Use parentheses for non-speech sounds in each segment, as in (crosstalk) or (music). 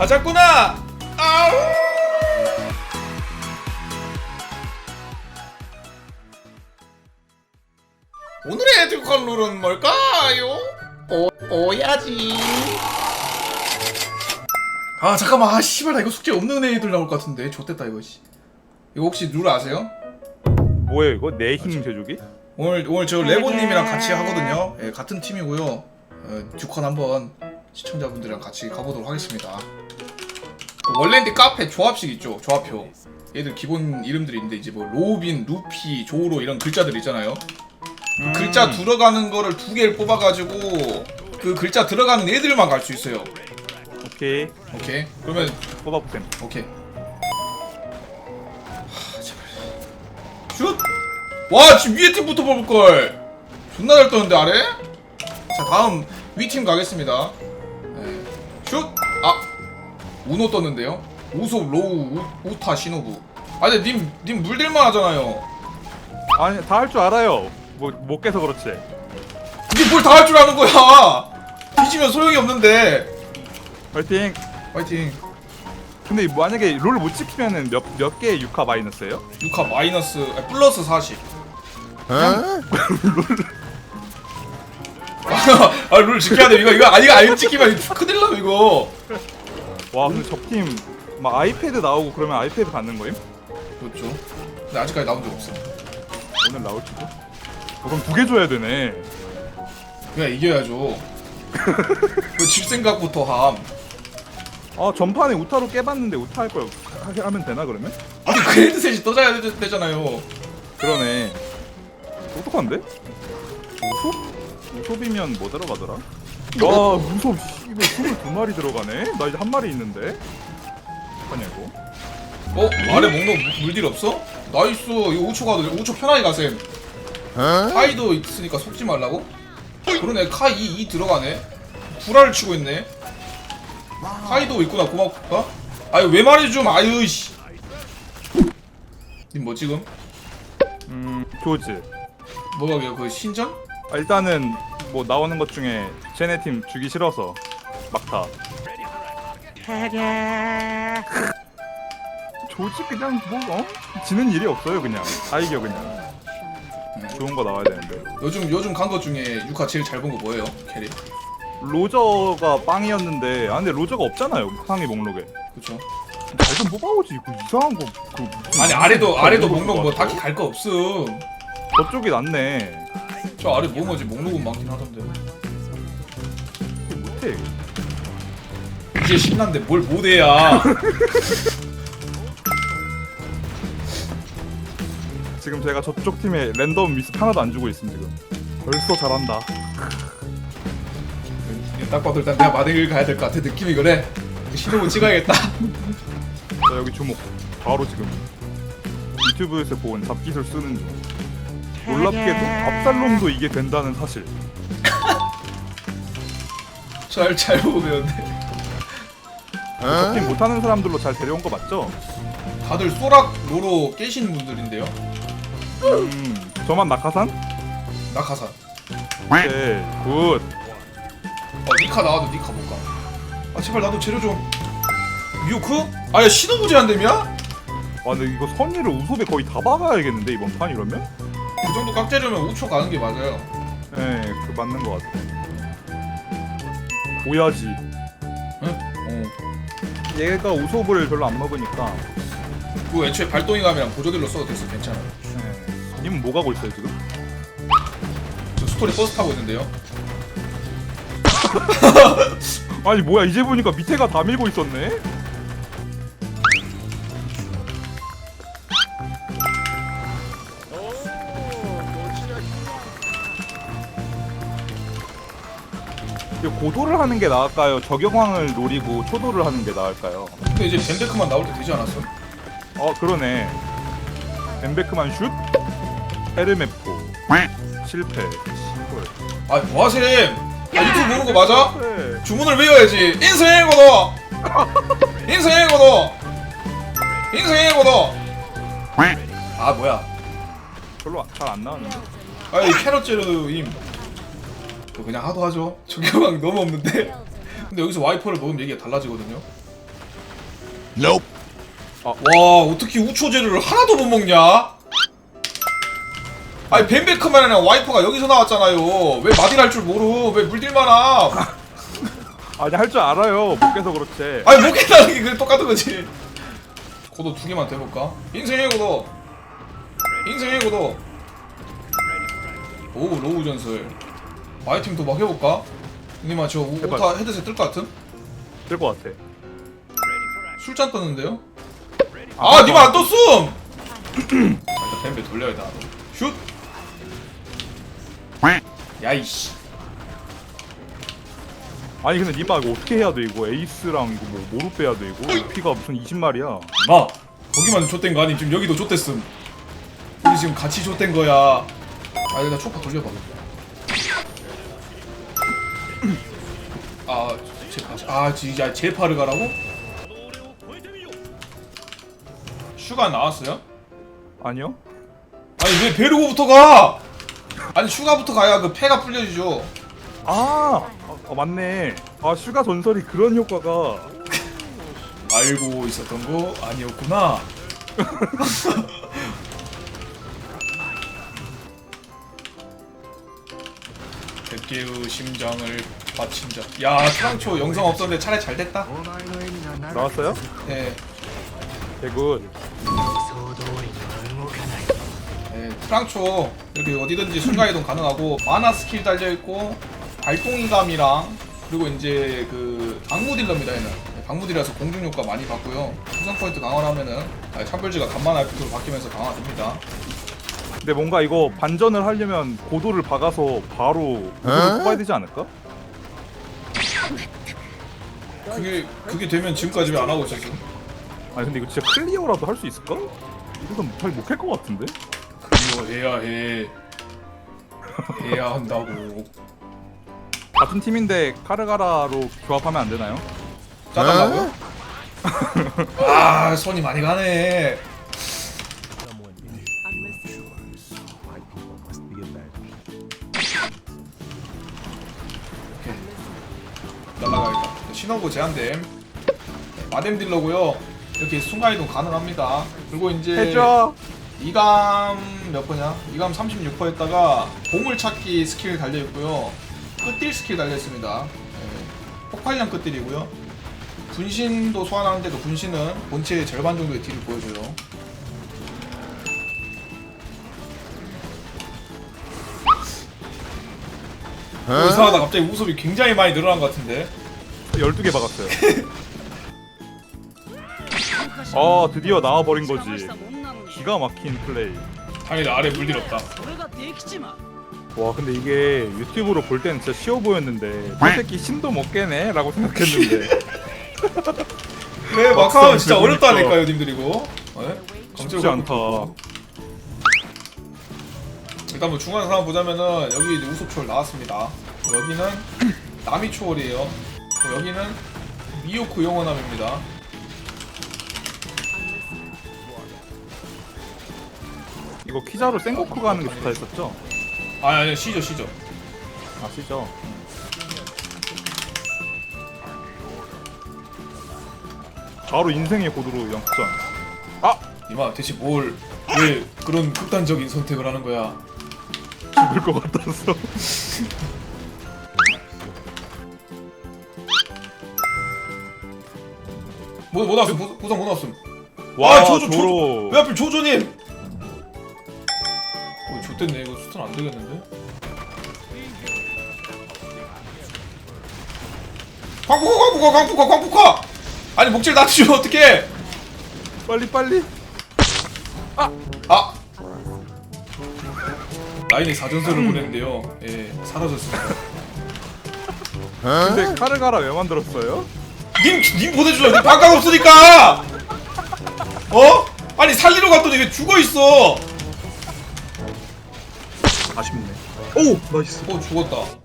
가자꾸나 아우 오늘의 듀컬 룰은 뭘까요? 오, 오야지 아 잠깐만 아 씨발 나 이거 숙제 없는 애들 나올 것 같은데 좋됐다 이거 씨 이거 혹시 룰 아세요? 뭐예요 이거 내힘 제조기? 오늘 오늘 저 레고님이랑 같이 하거든요. 예, 같은 팀이고요. 어, 듀컨 한번 시청자분들이랑 같이 가보도록 하겠습니다. 그 원래인데 카페 조합식 있죠, 조합표. 얘들 기본 이름들이 있는데 이제 뭐 로빈, 루피, 조로 이런 글자들 있잖아요. 그 음. 글자 들어가는 거를 두 개를 뽑아가지고 그 글자 들어가는 애들만 갈 수 있어요. 오케이 오케이. 그러면 뽑아보셈 오케이. 하, 제발. 슛! 와, 지금 위에 팀부터 뽑을 걸. 존나 잘 떠는데 아래? 자, 다음 위 팀 가겠습니다. 네. 슛! 아, 우노 떴는데요. 우솝, 로우, 우, 우 타, 시노부. 아, 근데 님, 님 물들만 하잖아요. 아니 다 할 줄 알아요 뭐 못 깨서 그렇지 니뭘다 할 줄 아는 거야. 뒤지면 소용이 없는데. 파이팅 파이팅. 근데 만약에 롤 못 지키면은 몇 몇 개의 6화 마이너스예요? 6화 마이너스, 아니, 플러스 40. (laughs) 아, 룰 지켜야 돼. 이거, 이거, 아, 이거 안 지키면 큰일 나, 이거. 와 근데 적팀 막 아이패드 나오고 그러면 아이패드 받는 거임? 그렇죠. 근데 아직까지 나온 적 없어. 오늘 나올지도? 어, 그럼 두 개 줘야 되네 그냥 이겨야죠. 그질 생각부터 함. 아 전판에 우타로 깨봤는데 우타 할걸 하면 되나 그러면? 아니, 그레이드 셋이 떠자야 되, 되잖아요. 그러네 똑똑한데? 우솝? 우솝이면 뭐 들어가더라? 야 우솝 씨발 22마리 들어가네? 나 이제 한 마리 있는데? 어떡하냐 이거 어? 아래 목록 물- 물딜 없어? 나이스. 이거 5초 가도 돼. 5초 편하게 가셈. 카이도 있으니까 속지 말라고? 그러네. 카이 2, 2 들어가네. 구라를 치고 있네. 카이도 있구나. 고맙다. 아유, 왜 말해줌. 아유, 씨. 님 뭐 지금? 음 조즈 뭐가 그게 그 신전? 아, 일단은 뭐 나오는 것 중에 쟤네 팀 주기 싫어서 막타 조지 그냥 뭐 어? 지는 일이 없어요 그냥 다 이겨 그냥 좋은 거 나와야 되는데 요즘 요즘 간 것 중에 유카 제일 잘 본 거 뭐예요? 캐리? 로저가 빵이었는데 아 근데 로저가 없잖아요 상위 목록에 그쵸? 잘좀 뽑아오지 그 이상한 거 그 아니 아래도 아래도 목록 뭐 딱히 갈 거 없음. 저쪽이 낫네 저 아래 뭐 뭐지? 목록은 많긴 하던데. 못해 이제 신난데 뭘 못해야. (laughs) 지금 제가 저쪽 팀에 랜덤 미스 하나도 안 주고 있음 지금. 벌써 잘한다. 딱 봐도 일단 내가 마댕이를 가야 될 것 같아. 느낌이 그래. 신호문 찍어야겠다. (laughs) 자 여기 주목. 바로 지금. 유튜브에서 본 잡기술 쓰는 중 놀랍게도 압살롬도 이게 된다는 사실 잘 잘 보고 배웠네. 잡기 못하는 사람들로 잘 데려온 거 맞죠? 다들 소락 로로 깨시는 분들인데요. 음 저만 낙하산? 낙하산. 네굿 어 니카 나와도 니카 볼까? 아 제발 나도 재료 좀. 미오크? 아 야 신호부 제한됨이야? 와 근데 이거 선의를 우섭에 거의 다 박아야겠는데 이번 판 이러면? 그 정도 깍재려면 5초 가는 게 맞아요. 네 그 맞는 거 같아 오야지 응? 어. 얘가 우섭을 별로 안 먹으니까 그 애초에 발동이감이랑 보조들로 써도 됐어 괜찮아. 네. 님은 뭐 가고 있어요 지금? 저 스토리 버스 타고 있는데요. (laughs) 아니 뭐야 이제 보니까 밑에가 다 밀고 있었네? 고도를 하는 게 나을까요? 저격왕을 노리고 초도를 하는 게 나을까요? 근데 이제 벤데크만 나올 때 되지 않았어? 어 그러네 엠베크만 슛 헤르메포 실패 시골 아 뭐하셈? 아 유튜브 보는 거 맞아? 네. 주문을 외워야지. 인생의 고도. 인생의 고도. 인생의 고도. 아 뭐야? 별로 잘 안 나왔는데 아이 캐럿 제로임. 저 그냥 하도 하죠. 적용왕 너무 없는데. (laughs) 근데 여기서 와이퍼를 넣으면 얘기가 달라지거든요. Nope. 와 어떻게 우초제를 하나도 못 먹냐? 아니 벤베크만이랑 와이프가 여기서 나왔잖아요. 왜 마딜 줄 모르? 왜 물딜만 함? (laughs) 아니 할 줄 알아요. 못 깨서 그렇지. 아니 못 깼다는 게 그래 똑같은 거지. 고도 두 개만 대볼까? 인생의 고도. 인생의 고도. 오 로우 전술. 마이팀 도박 해볼까? 님아 저 해봐요. 오타 헤드셋 뜰 것 같음? 될것 같아. 술잔 떴는데요? 아 님아 안 떴음! (clears throat) 일단 뱀배 돌려야 돼 나도. 슛! 야이씨. 아니 근데 니마 이거 어떻게 해야 돼 이거 에이스랑 이거 뭐 뭐로 빼야 돼 이거 피가 무슨 20마리야 마 거기만 좆된 거 아니 지금 여기도 좆됐음 우리 지금 같이 좆된 거야 아 여기다 초파 돌려봐 아 제파 아 진짜 제파를 가라고? 슈가 나왔어요? 아니요? 아니 왜 베르고부터 가? 아니 슈가부터 가야 그 패가 풀려지죠 아, 아 맞네 아 슈가 전설이 그런 효과가 알고 있었던 거 아니었구나 (laughs) 아끼우 심장을 바친 자. 야, 트랑초 영상 없었는데 차라리 잘 됐다. 나왔어요? 네. 대군 네, 트랑초 이렇게 어디든지 순간이동 가능하고 만화 스킬 달려있고 발동인감이랑 그리고 이제 그 방무딜러입니다 얘는 네, 방무딜이라서 공중효과 많이 받고요 수상 포인트 강화하면은 아, 참별지가 간만 알프로 바뀌면서 강화됩니다 근데 뭔가 이거 반전을 하려면 고도를 박아서 바로 고도를 뽑아야 되지 않을까? 그게 그게 되면 지금까지 왜 안 하고 있었어? 아니 근데 이거 진짜 클리어라도 할 수 있을까? 이건 잘 못할 것 같은데? 그거 해야 해. 해야 한다고. 같은 팀인데 카르가라로 조합하면 안 되나요? 짜달라고요? 아 손이 많이 가네. 신호부 제한됨. 마뎀 딜러고요. 이렇게 순간이동 가능합니다. 그리고 이제 해줘! 이감 몇 번이야? 이감 36%에다가 보물 찾기 스킬 달려 있고요. 끝딜 스킬 달려 있습니다. 예, 폭발량 끝딜이고요. 분신도 소환하는데도 분신은 본체의 절반 정도의 딜을 보여줘요. 어, 이상하다 갑자기 우섭이 굉장히 많이 늘어난 것 같은데 12개 박았어요. 아 드디어 나와 버린 거지. 기가 막힌 플레이. 아니 나 아래 물들 없다. 와 근데 이게 유튜브로 볼 때는 진짜 쉬워 보였는데 이 새끼 신도 못 깨네 라고 생각했는데. (laughs) 네 마카오 진짜 어렵다니까요 님들 이거. 네? 쉽지 않다. 일단 뭐 중간 사람 보자면은 여기 이제 우소철 나왔습니다. 여기는 남이 초월이에요. 뭐 여기는 미요크 영원함입니다. 이거 키자로 생고쿠 가는 게 좋다 했었죠? 아 아니 시죠 시죠. 아시죠? 바로 인생의 고도로 역전 아! 이마 대체 뭘 왜 그런 극단적인 선택을 하는 거야? 죽을 것 같아서 (laughs) 뭐, 뭐 나왔음? 보- 보상 뭐 나왔음? 와 아, 조 조, 조로 왜 하필 조조님? 어, 좋댔네 이거 수탄 안 되겠는데? 광폭화 광폭화 광폭화 광폭화! 아니 목질 낮추면 (laughs) 어떡해! 빨리 빨리 아! 라인이 사전설을 보냈는데요. 예, 사라졌습니다. 근데 카르가라 왜 만들었어요? 님, 님 보내주죠. 님 반각 없으니까! 어? 아니, 살리러 갔더니 왜 죽어있어? 아쉽네 오! 나이스 어, 죽었다.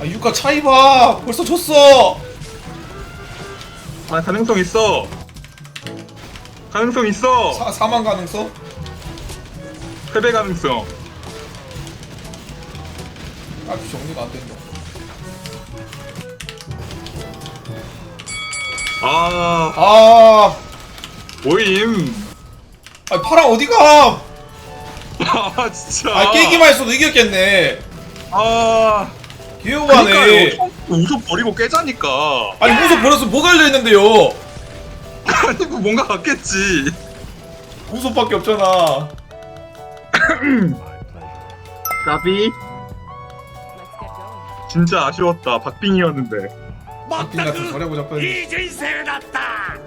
아 유가 차이 봐. 벌써 졌어. 아 가능성 있어. 가능성 있어. 사, 사망 가능성? 패배 가능성. 아직 정리가 안 된다. 아. 아. 모임. 아, 파랑 어디가? (laughs) 아 진짜. 아 깨기만 했어도 이겼겠네. 아 귀여워하네 그러니까요 우속 버리고 깨자니까 아니 무서 버려서 뭐 갈려있는데요 아니 뭐 뭔가 같겠지 무섭밖에 없잖아 까비 진짜 아쉬웠다 박빙이었는데 박빙 같은 저래고 잡혀야지 いい人生だった